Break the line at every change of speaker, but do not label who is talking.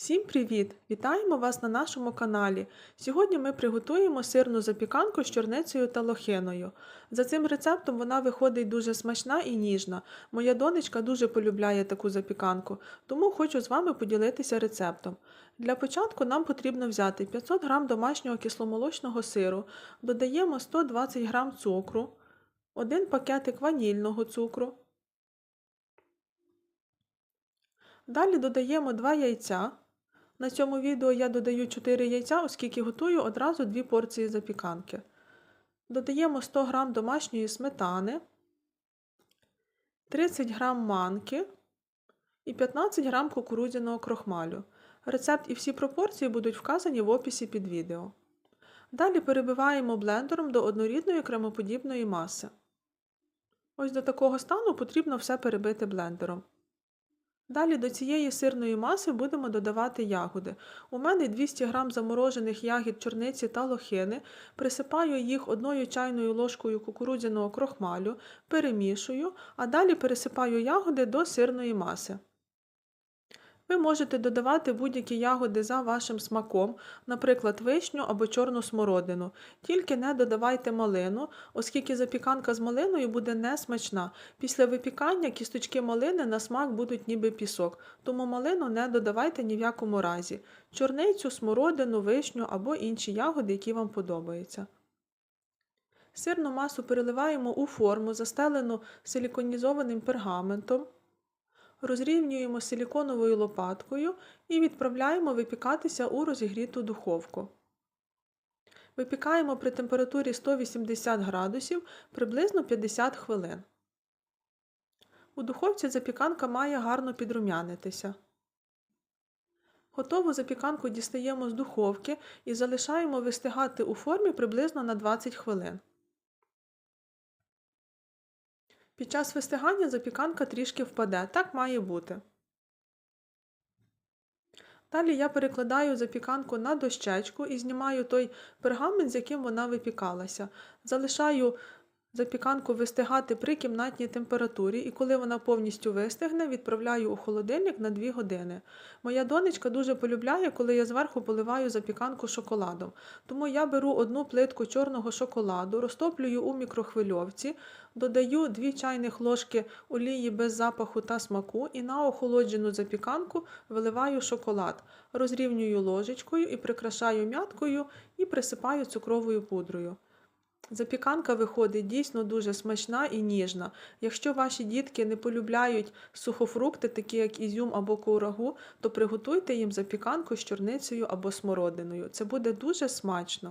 Всім привіт! Вітаємо вас на нашому каналі. Сьогодні ми приготуємо сирну запіканку з чорницею та лохиною. За цим рецептом вона виходить дуже смачна і ніжна. Моя донечка дуже полюбляє таку запіканку, тому хочу з вами поділитися рецептом. Для початку нам потрібно взяти 500 г домашнього кисломолочного сиру, додаємо 120 г цукру, 1 пакетик ванільного цукру. Далі додаємо 2 яйця. На цьому відео я додаю 4 яйця, оскільки готую одразу 2 порції запіканки. Додаємо 100 г домашньої сметани, 30 г манки і 15 г кукурудзяного крохмалю. Рецепт і всі пропорції будуть вказані в описі під відео. Далі перебиваємо блендером до однорідної кремоподібної маси. Ось до такого стану потрібно все перебити блендером. Далі до цієї сирної маси будемо додавати ягоди. У мене 200 г заморожених ягід чорниці та лохини, присипаю їх одною чайною ложкою кукурудзяного крохмалю, перемішую, а далі пересипаю ягоди до сирної маси. Ви можете додавати будь-які ягоди за вашим смаком, наприклад, вишню або чорну смородину. Тільки не додавайте малину, оскільки запіканка з малиною буде несмачна. Після випікання кісточки малини на смак будуть ніби пісок, тому малину не додавайте ні в якому разі. Чорницю, смородину, вишню або інші ягоди, які вам подобаються. Сирну масу переливаємо у форму, застелену силіконізованим пергаментом розрівнюємо силіконовою лопаткою і відправляємо випікатися у розігріту духовку. Випікаємо при температурі 180 градусів приблизно 50 хвилин. У духовці запіканка має гарно підрумянитися. Готову запіканку дістаємо з духовки і залишаємо вистигати у формі приблизно на 20 хвилин. Під час вистигання запіканка трішки впаде, так має бути. Далі я перекладаю запіканку на дощечку і знімаю той пергамент, з яким вона випікалася. Залишаю запіканку вистигати при кімнатній температурі, і коли вона повністю вистигне, відправляю у холодильник на 2 години. Моя донечка дуже полюбляє, коли я зверху поливаю запіканку шоколадом. Тому я беру одну плитку чорного шоколаду, розтоплюю у мікрохвильовці, додаю 2 чайних ложки олії без запаху та смаку і на охолоджену запіканку виливаю шоколад, розрівнюю ложечкою і прикрашаю мяткою і присипаю цукровою пудрою. Запіканка виходить дійсно дуже смачна і ніжна. Якщо ваші дітки не полюбляють сухофрукти, такі як ізюм або курагу, то приготуйте їм запіканку з чорницею або смородиною. Це буде дуже смачно.